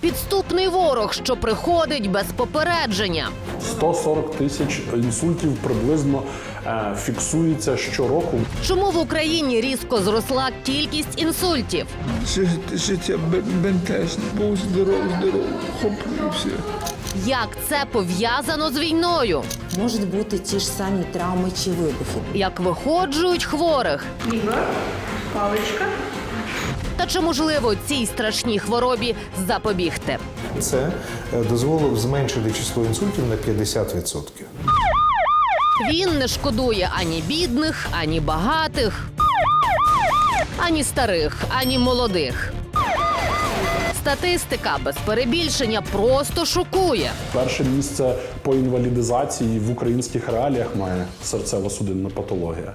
Підступний ворог, що приходить без попередження. 140 тисяч інсультів приблизно е, фіксується щороку. Чому в Україні різко зросла кількість інсультів? Жи- Життя бе- бентежне, був здоров, здоров, хоп, і все. Як це пов'язано з війною? Можуть бути ті ж самі травми чи вибухи. Як виходжують хворих? Та чи можливо цій страшній хворобі запобігти? Це е, дозволило зменшити число інсультів на 50%. Він не шкодує ані бідних, ані багатих, ані старих, ані молодих. Статистика без перебільшення просто шокує. Перше місце по інвалідизації в українських реаліях має серцево-судинна патологія.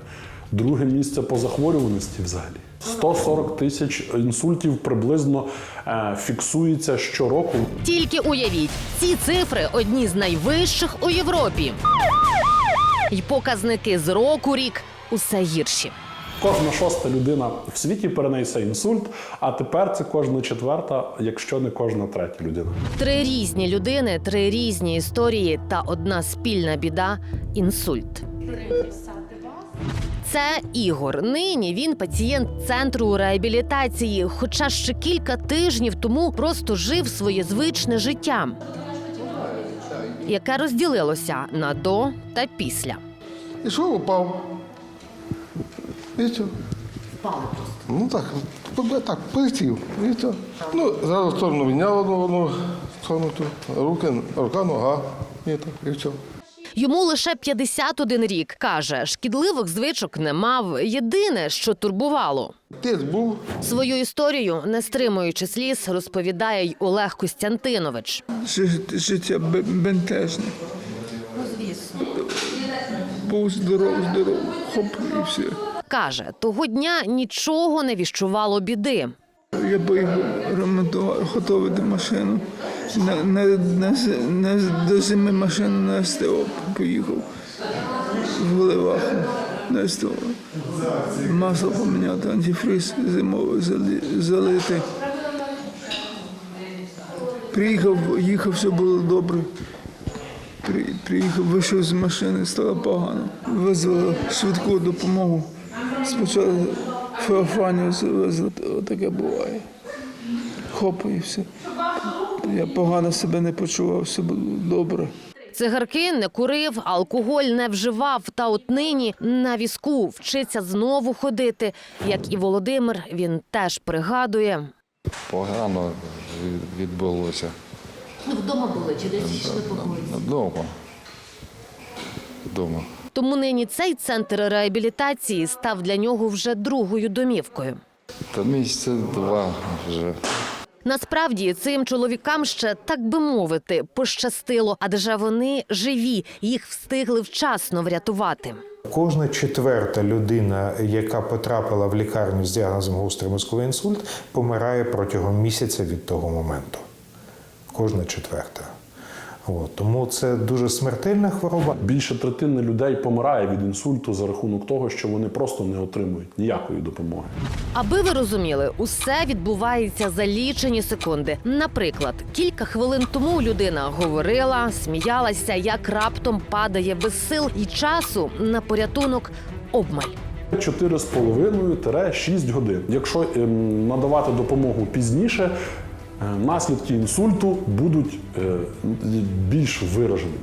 Друге місце по захворюваності взагалі. 140 тисяч інсультів приблизно е, фіксується щороку. Тільки уявіть, ці цифри одні з найвищих у Європі. І показники з року рік усе гірші. Кожна шоста людина в світі перенесе інсульт, а тепер це кожна четверта, якщо не кожна третя людина. Три різні людини, три різні історії та одна спільна біда інсульт. Це Ігор. Нині він пацієнт центру реабілітації, хоча ще кілька тижнів тому просто жив своє звичне життя, яке розділилося на до та після. І що упав? І що? Впали просто. Ну так, так, полетів. І що? Ну, зразу в сторону міняв одну, одну сторону. Руки, рука, нога. І так, і що? Йому лише 51 рік. Каже, шкідливих звичок не мав. Єдине, що турбувало. Тиск був, Свою історію, не стримуючи сліз, розповідає й Олег Костянтинович. Життя бентежне. Був здоров, здоров, хоп, і все. Каже, того дня нічого не віщувало біди. Я поїхав ремонтувати, готувати машину. На, на, на, на, до зими машину на СТО поїхав. В Голеваху на СТО. Масло поміняти, антифриз зимовий зали, залити. Приїхав, їхав, все було добре. При, приїхав, вийшов з машини, стало погано. Визвали швидку допомогу. Спочатку Феофанію завезли, таке буває. Хоп, і все. Я погано себе не почував, все було добре. Цигарки не курив, алкоголь не вживав. Та от нині на візку вчиться знову ходити. Як і Володимир, він теж пригадує. Погано відбулося. Ну, вдома були чи десь йшли по Вдома. Вдома. Тому нині цей центр реабілітації став для нього вже другою домівкою. Та місяця два вже. Насправді цим чоловікам ще так би мовити пощастило, адже вони живі, їх встигли вчасно врятувати. Кожна четверта людина, яка потрапила в лікарню з діагнозом гострий мозковий інсульт, помирає протягом місяця від того моменту. Кожна четверта. От. Тому це дуже смертельна хвороба. Більше третини людей помирає від інсульту за рахунок того, що вони просто не отримують ніякої допомоги. Аби ви розуміли, усе відбувається за лічені секунди. Наприклад, кілька хвилин тому людина говорила, сміялася, як раптом падає без сил і часу на порятунок обмаль. 4,5-6 годин. Якщо ем, надавати допомогу пізніше, наслідки інсульту будуть е, більш вираженими.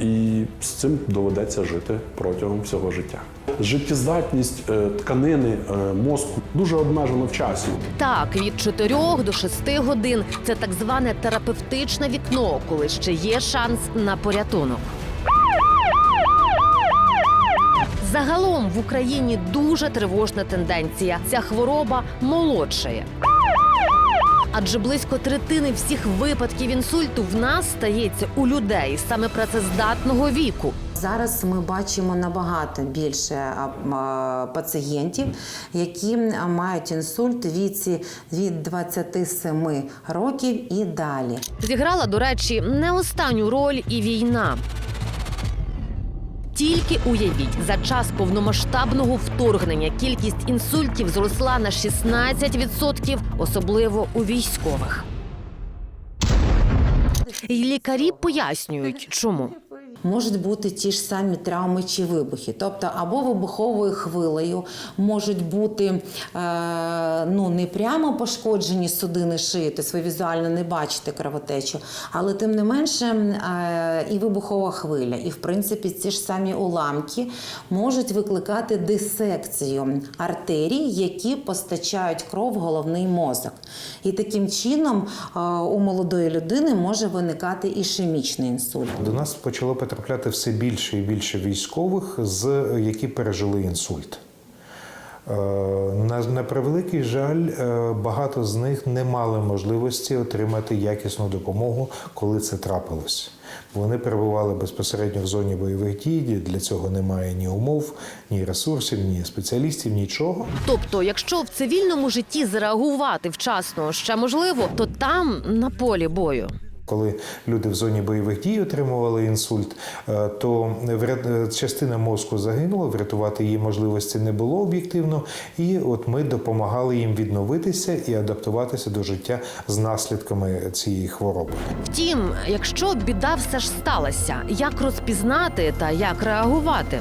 І з цим доведеться жити протягом всього життя. Життєздатність е, тканини е, мозку дуже обмежена в часі. Так, від 4 до 6 годин це так зване терапевтичне вікно, коли ще є шанс на порятунок. Загалом в Україні дуже тривожна тенденція. Ця хвороба молодшає. Адже близько третини всіх випадків інсульту в нас стається у людей саме працездатного віку. Зараз ми бачимо набагато більше пацієнтів, які мають інсульт віці від 27 років і далі. Зіграла, до речі, не останню роль і війна. Тільки уявіть, за час повномасштабного вторгнення кількість інсультів зросла на 16%, особливо у військових. І лікарі пояснюють, чому. Можуть бути ті ж самі травми чи вибухи, тобто або вибуховою хвилею можуть бути е, ну, не прямо пошкоджені судини шиї, тобто ви візуально не бачите кровотечу, але тим не менше е, і вибухова хвиля, і в принципі ці ж самі уламки можуть викликати дисекцію артерій, які постачають кров в головний мозок. І таким чином е, у молодої людини може виникати ішемічний інсульт. До нас почало потрапляти все більше і більше військових, з які пережили інсульт. Е, На, на превеликий жаль, е, багато з них не мали можливості отримати якісну допомогу, коли це трапилось. Вони перебували безпосередньо в зоні бойових дій. Для цього немає ні умов, ні ресурсів, ні спеціалістів, нічого. Тобто, якщо в цивільному житті зреагувати вчасно ще можливо, то там на полі бою. Коли люди в зоні бойових дій отримували інсульт, е, то е, частина мозку загинула, врятувати її можливості не було об'єктивно. І от ми допомагали їм відновитися і адаптуватися до життя з наслідками цієї хвороби. Втім, якщо біда все ж сталася, як розпізнати та як реагувати?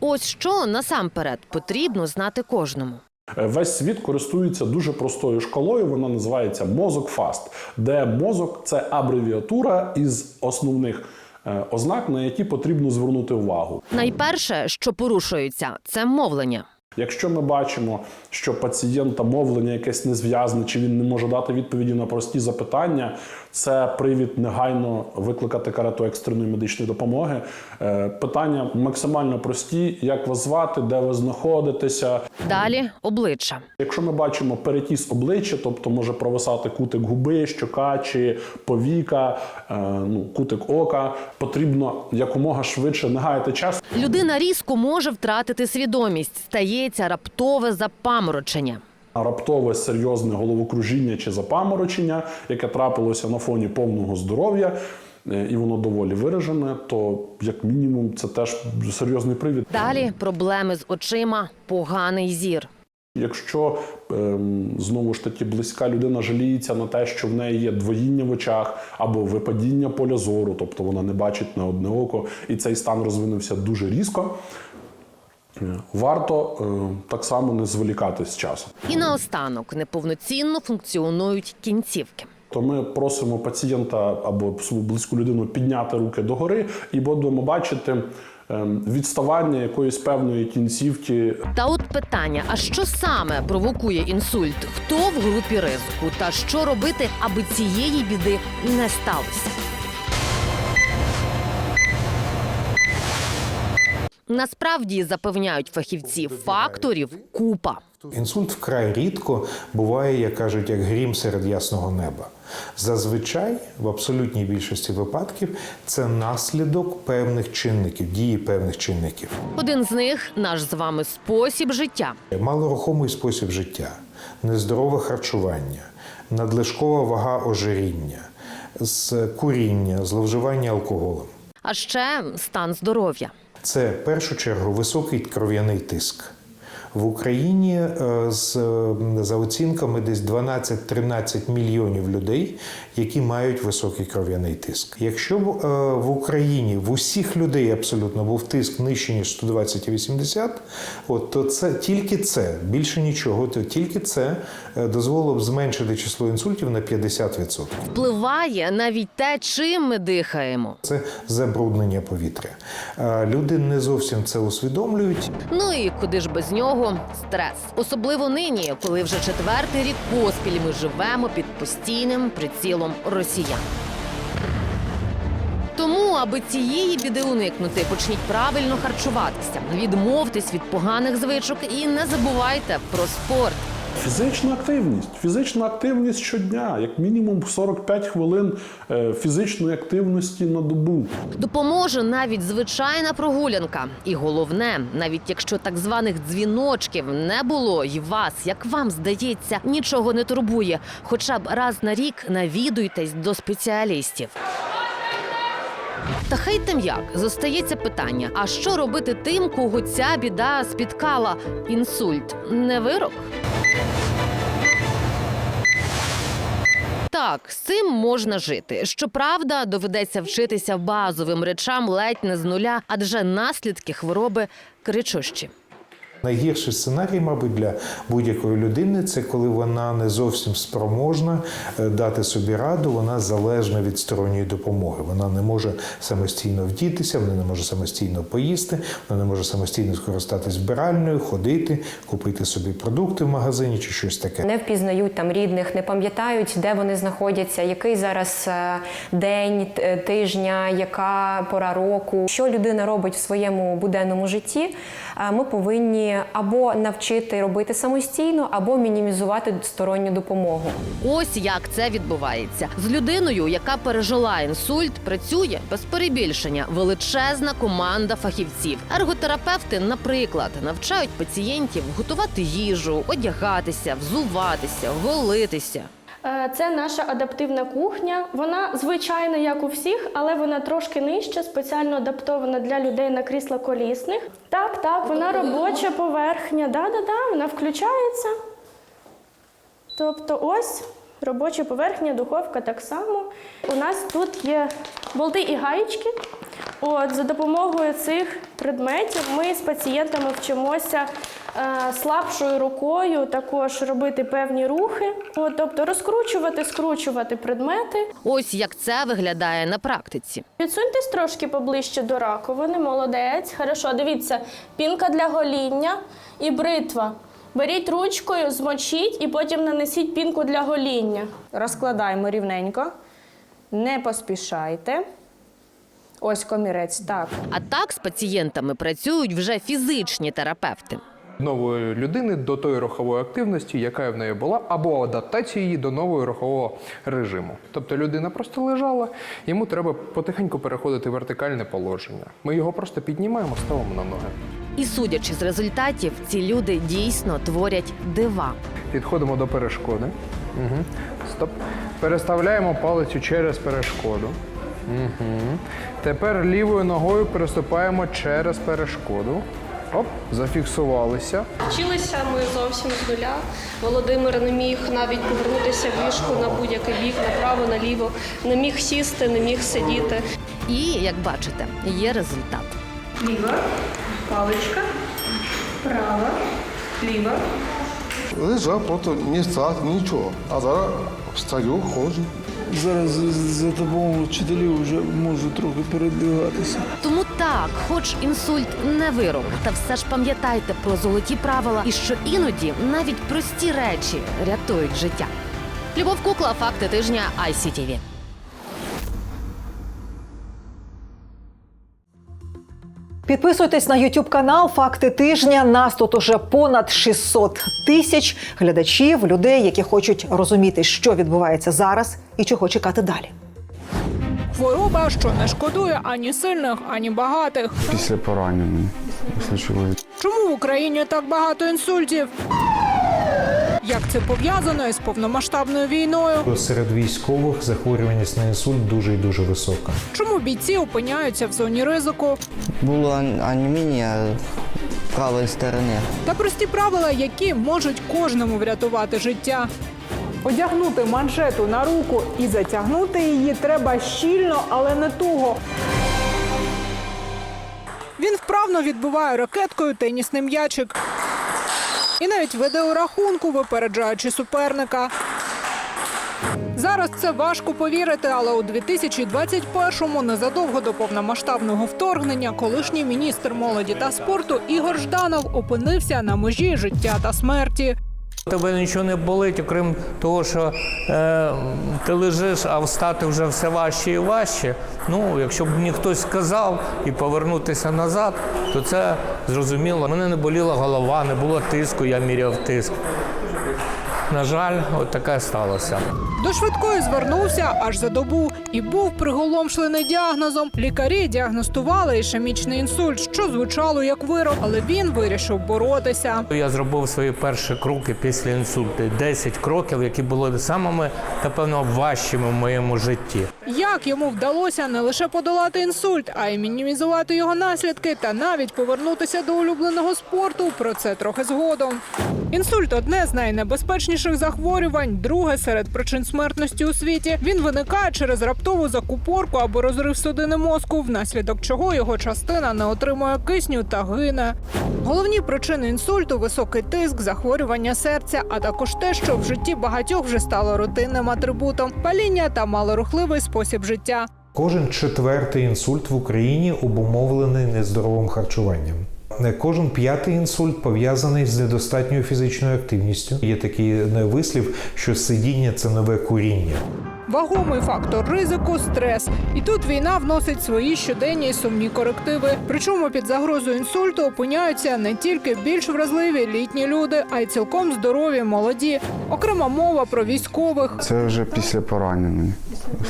Ось що насамперед потрібно знати кожному. Весь світ користується дуже простою шкалою. Вона називається мозок фаст, де мозок це абревіатура із основних е, ознак, на які потрібно звернути увагу. Найперше, що порушується, це мовлення. Якщо ми бачимо, що пацієнта мовлення якесь незв'язне, чи він не може дати відповіді на прості запитання, це привід негайно викликати карету екстреної медичної допомоги. Е, Питання максимально прості: як вас звати, де ви знаходитеся. Далі обличчя. Якщо ми бачимо перетіс обличчя, тобто може провисати кутик губи, щока чи повіка, е, ну, кутик ока, потрібно якомога швидше не гаяти час Людина різко може втратити свідомість, стається раптове запаморочення. раптове серйозне головокружіння чи запаморочення, яке трапилося на фоні повного здоров'я, е, і воно доволі виражене, то як мінімум це теж серйозний привід. Далі проблеми з очима, поганий зір. Якщо ем, знову ж таки близька людина жаліється на те, що в неї є двоїння в очах або випадіння поля зору, тобто вона не бачить на одне око, і цей стан розвинувся дуже різко. Е, Варто е, так само не зволікати з часом. І наостанок неповноцінно функціонують кінцівки. То ми просимо пацієнта або свою близьку людину підняти руки догори і будемо бачити ем, відставання якоїсь певної кінцівки Та от питання: а що саме провокує інсульт? Хто в групі ризику? Та що робити, аби цієї біди не сталося? Насправді запевняють фахівці факторів купа. Інсульт вкрай рідко буває, як кажуть, як грім серед ясного неба. Зазвичай, в абсолютній більшості випадків, це наслідок певних чинників, дії певних чинників. Один з них наш з вами спосіб життя. Малорухомий спосіб життя, нездорове харчування, надлишкова вага ожиріння, куріння, зловживання алкоголем. А ще стан здоров'я. Це в першу чергу високий кров'яний тиск. В Україні е, з, за оцінками десь 12-13 мільйонів людей, які мають високий кров'яний тиск. Якщо б е, в Україні в усіх людей абсолютно був тиск нижче ніж 120 і 80, от, то це тільки це, більше нічого, то тільки це е, дозволило б зменшити число інсультів на 50%. Впливає навіть те, чим ми дихаємо. Це забруднення повітря. Люди не зовсім це усвідомлюють. Ну і куди ж без нього? Стрес. Особливо нині, коли вже четвертий рік поспіль ми живемо під постійним прицілом росіян. Тому, аби цієї біди уникнути, почніть правильно харчуватися, відмовтесь від поганих звичок і не забувайте про спорт. Фізична активність. Фізична активність щодня, як мінімум 45 хвилин е, фізичної активності на добу. Допоможе навіть звичайна прогулянка. І головне, навіть якщо так званих дзвіночків не було, і вас, як вам здається, нічого не турбує. Хоча б раз на рік навідуйтесь до спеціалістів. Та хай там як зостається питання: а що робити тим, кого ця біда спіткала? Інсульт не вирок. Так, з цим можна жити. Щоправда, доведеться вчитися базовим речам ледь не з нуля, адже наслідки хвороби кричущі. Найгірший сценарій, мабуть, для будь-якої людини це коли вона не зовсім спроможна е, дати собі раду, вона залежна від сторонньої допомоги. Вона не може самостійно вдітися, вона не може самостійно поїсти, вона не може самостійно скористатись вбиральною, ходити, купити собі продукти в магазині чи щось таке. Не впізнають там рідних, не пам'ятають, де вони знаходяться, який зараз е, день, тижня, яка пора року. Що людина робить в своєму буденному житті, е, ми повинні або навчити робити самостійно, або мінімізувати сторонню допомогу. Ось як це відбувається з людиною, яка пережила інсульт, працює без перебільшення величезна команда фахівців. Ерготерапевти, наприклад, навчають пацієнтів готувати їжу, одягатися, взуватися, голитися. Е, Це наша адаптивна кухня. Вона звичайна, як у всіх, але вона трошки нижча, спеціально адаптована для людей на крісла колісних. Так, так, вона робоча поверхня. Да, да, да, вона включається. Тобто, ось робоча поверхня, духовка так само. У нас тут є болти і гаєчки. От, за допомогою цих предметів ми з пацієнтами вчимося е, слабшою рукою також робити певні рухи, От, тобто розкручувати, скручувати предмети. Ось як це виглядає на практиці. Підсуньтесь трошки поближче до раковини, молодець. Хорошо, дивіться, пінка для гоління і бритва. Беріть ручкою, змочіть і потім нанесіть пінку для гоління. Розкладаємо рівненько, не поспішайте. Ось комірець, так. А так з пацієнтами працюють вже фізичні терапевти. нової людини до тої рухової активності, яка в неї була, або адаптації її до нового рухового режиму. Тобто людина просто лежала, йому треба потихеньку переходити в вертикальне положення. Ми його просто піднімаємо, ставимо на ноги. І судячи з результатів, ці люди дійсно творять дива. Підходимо до перешкоди. Угу. Стоп. Переставляємо палицю через перешкоду. Угу. Тепер лівою ногою переступаємо через перешкоду. Оп, зафіксувалися. Вчилися ми зовсім з нуля. Володимир не міг навіть повернутися в ліжку на будь-який бік, направо, наліво. Не міг сісти, не міг сидіти. І як бачите, є результат. Ліва, паличка, права, ліва. Лежав, просто не став, нічого. А зараз встаю, ходжу. Зараз за допомогою вчителів вже можу трохи передвигатися. Тому так, хоч інсульт не вирок, та все ж пам'ятайте про золоті правила і що іноді навіть прості речі рятують життя. Любов Кукла, факти тижня ICTV. Підписуйтесь на YouTube канал Факти тижня. Нас тут уже понад 600 тисяч глядачів, людей, які хочуть розуміти, що відбувається зараз і чого чекати далі. Хвороба, що не шкодує ані сильних, ані багатих. Після поранення, після. Чому в Україні так багато інсультів? Як це пов'язано із повномасштабною війною? Серед військових захворюваність на інсульт дуже і дуже висока. Чому бійці опиняються в зоні ризику? Було анемія правої сторони. Та прості правила, які можуть кожному врятувати життя. Одягнути манжету на руку і затягнути її треба щільно, але не туго. Він вправно відбиває ракеткою тенісний м'ячик. І навіть веде у рахунку, випереджаючи суперника. Зараз це важко повірити, але у 2021-му, незадовго до повномасштабного вторгнення, колишній міністр молоді та спорту Ігор Жданов опинився на межі життя та смерті. Тебе нічого не болить, окрім того, що е, ти лежиш, а встати вже все важче і важче. Ну, якщо б мені хтось сказав і повернутися назад, то це зрозуміло. Мене не боліла голова, не було тиску, я міряв тиск. На жаль, от таке сталося. До швидкої звернувся аж за добу і був приголомшлений діагнозом. Лікарі діагностували ішемічний інсульт, що звучало як вирок, але він вирішив боротися. Я зробив свої перші кроки після інсульту. 10 кроків, які були самими, напевно, важчими в моєму житті. Як йому вдалося не лише подолати інсульт, а й мінімізувати його наслідки та навіть повернутися до улюбленого спорту. Про це трохи згодом. Інсульт одне з найнебезпечніших захворювань, друге серед причин смертності у світі. Він виникає через раптову закупорку або розрив судини мозку, внаслідок чого його частина не отримує кисню та гине. Головні причини інсульту високий тиск, захворювання серця, а також те, що в житті багатьох вже стало рутинним атрибутом паління та малорухливий спосіб життя. Кожен четвертий інсульт в Україні обумовлений нездоровим харчуванням. Не Кожен п'ятий інсульт пов'язаний з недостатньою фізичною активністю. Є такий вислів, що сидіння це нове куріння. Вагомий фактор ризику стрес. І тут війна вносить свої щоденні і сумні корективи. Причому під загрозою інсульту опиняються не тільки більш вразливі літні люди, а й цілком здорові молоді. Окрема мова про військових. Це вже після поранення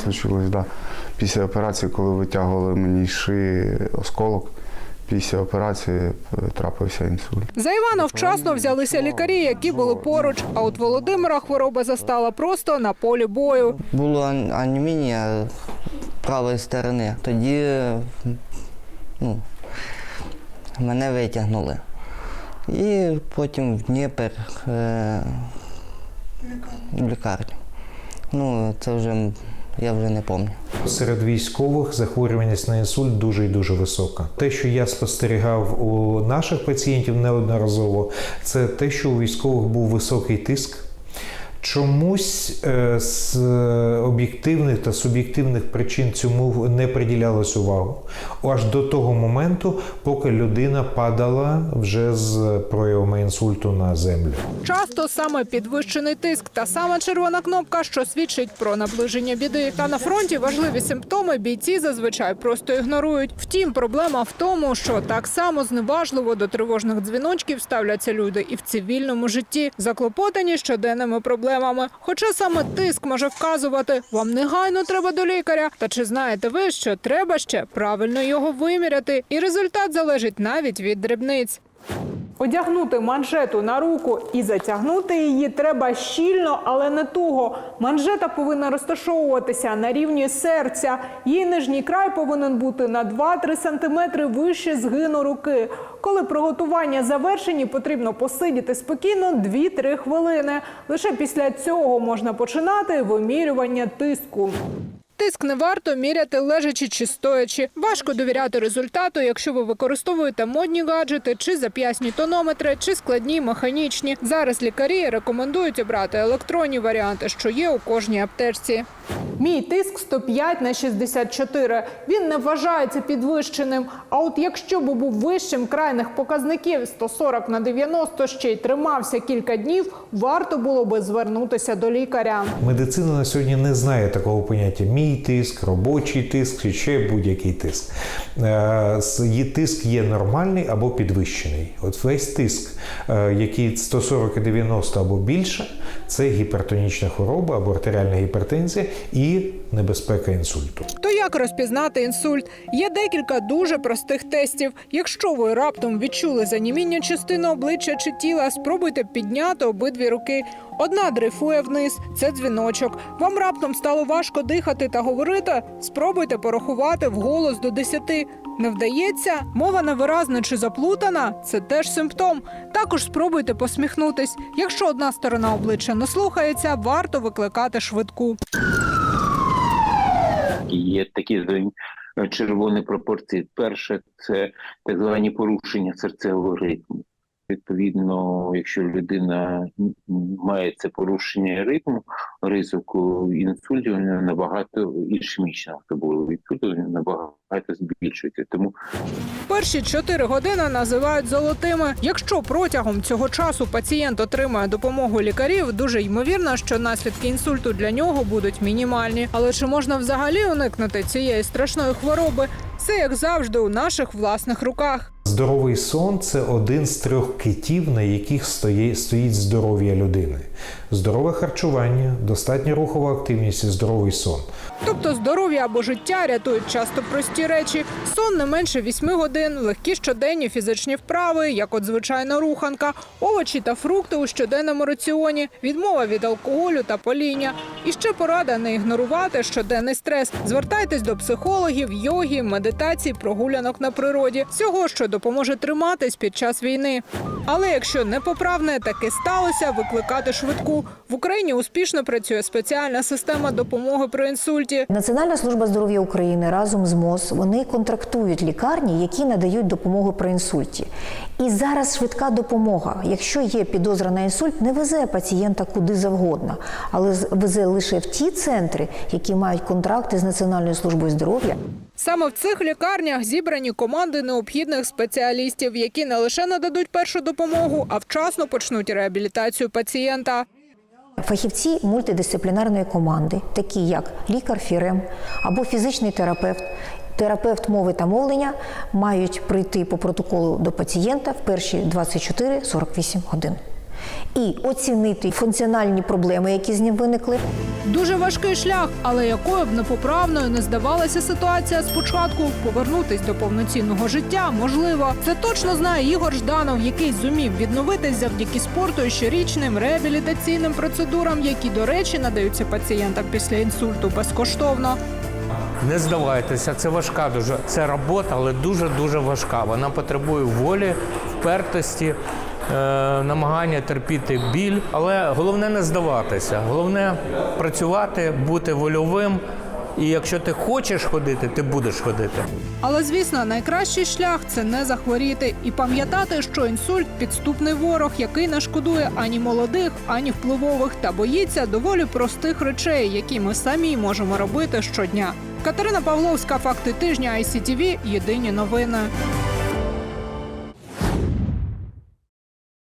случилось, да. Після операції, коли витягували мені з шиї осколок, після операції е, трапився інсульт. За Івана вчасно взялися лікарі, які були поруч. А от Володимира хвороба застала просто на полі бою. Було ан- анемія правої сторони. Тоді ну, мене витягнули. І потім в Дніпр е, в лікарню. Ну, це вже я вже не пам'ятаю. Серед військових захворюваність на інсульт дуже і дуже висока. Те, що я спостерігав у наших пацієнтів неодноразово, це те, що у військових був високий тиск. Чомусь е, з об'єктивних та суб'єктивних причин цьому не приділялось увагу аж до того моменту, поки людина падала вже з проявами інсульту на землю. Часто саме підвищений тиск та сама червона кнопка, що свідчить про наближення біди. Та на фронті важливі симптоми бійці зазвичай просто ігнорують. Втім, проблема в тому, що так само зневажливо до тривожних дзвіночків ставляться люди і в цивільному житті, заклопотані щоденними проблемами. Хоча саме тиск може вказувати, вам негайно треба до лікаря. Та чи знаєте ви, що треба ще правильно його виміряти? І результат залежить навіть від дрібниць. Одягнути манжету на руку і затягнути її треба щільно, але не туго. Манжета повинна розташовуватися на рівні серця. Її нижній край повинен бути на 2-3 см вище згину руки. Коли приготування завершені, потрібно посидіти спокійно 2-3 хвилини. Лише після цього можна починати вимірювання тиску. Тиск не варто міряти лежачи чи стоячи. Важко довіряти результату, якщо ви використовуєте модні гаджети, чи зап'ясні тонометри, чи складні механічні. Зараз лікарі рекомендують обрати електронні варіанти, що є у кожній аптечці. Мій тиск 105 на 64. Він не вважається підвищеним. А от якщо б був вищим крайних показників 140 на 90 ще й тримався кілька днів, варто було би звернутися до лікаря. Медицина на сьогодні не знає такого поняття мій тиск, робочий тиск чи ще будь-який тиск. Е, тиск є нормальний або підвищений. От весь тиск, е, який 140 і 90 або більше, це гіпертонічна хвороба або артеріальна гіпертензія і небезпека інсульту. То як розпізнати інсульт? Є декілька дуже простих тестів. Якщо ви раптом відчули заніміння частини обличчя чи тіла, спробуйте підняти обидві руки. Одна дрейфує вниз, це дзвіночок. Вам раптом стало важко дихати та говорити. Спробуйте порахувати вголос до 10. Не вдається, мова невиразна чи заплутана це теж симптом. Також спробуйте посміхнутись. Якщо одна сторона обличчя не слухається, варто викликати швидку. Є такі е, червоні пропорції. Перше це так звані порушення серцевого ритму. Відповідно, якщо людина має це порушення ритму, ризику інсульту набагато ішемічного тобою інсульту набагато збільшується. Тому Перші 4 години називають золотими. Якщо протягом цього часу пацієнт отримає допомогу лікарів, дуже ймовірно, що наслідки інсульту для нього будуть мінімальні. Але чи можна взагалі уникнути цієї страшної хвороби? Це як завжди у наших власних руках. Здоровий сон це один з трьох китів, на яких стоїть здоров'я людини. Здорове харчування, достатня рухова активність і здоровий сон. Тобто здоров'я або життя рятують часто прості речі: сон не менше 8 годин, легкі щоденні фізичні вправи, як от звичайна руханка, овочі та фрукти у щоденному раціоні, відмова від алкоголю та паління. І ще порада не ігнорувати щоденний стрес. Звертайтесь до психологів, йоги, медитацій, прогулянок на природі, всього, що допоможе триматись під час війни. Але якщо непоправне таки сталося, викликати викликати В Україні успішно працює спеціальна система допомоги при інсульті. Національна служба здоров'я України разом з МОЗ вони контрактують лікарні, які надають допомогу при інсульті. І зараз швидка допомога, якщо є підозра на інсульт, не везе пацієнта куди завгодно, але везе лише в ті центри, які мають контракти з Національною службою здоров'я. Саме в цих лікарнях зібрані команди необхідних спеціалістів, які не лише нададуть першу допомогу, а вчасно почнуть реабілітацію пацієнта. Фахівці мультидисциплінарної команди, такі як лікар фірем або фізичний терапевт, терапевт мови та мовлення, мають прийти по протоколу до пацієнта в перші 24-48 годин. І оцінити функціональні проблеми, які з ним виникли. Дуже важкий шлях, але якою б непоправною не здавалася ситуація спочатку, повернутись до повноцінного життя можливо. Це точно знає Ігор Жданов, який зумів відновитись завдяки спорту і щорічним реабілітаційним процедурам, які, до речі, надаються пацієнтам після інсульту безкоштовно. Не здавайтеся, це важка дуже. Це робота, але дуже дуже важка. Вона потребує волі, впертості, намагання терпіти біль. Але головне не здаватися. Головне працювати, бути вольовим. І якщо ти хочеш ходити, ти будеш ходити. Але звісно, найкращий шлях це не захворіти і пам'ятати, що інсульт підступний ворог, який не шкодує ані молодих, ані впливових, та боїться доволі простих речей, які ми самі можемо робити щодня. Катерина Павловська, факти тижня ICTV, Єдині новини.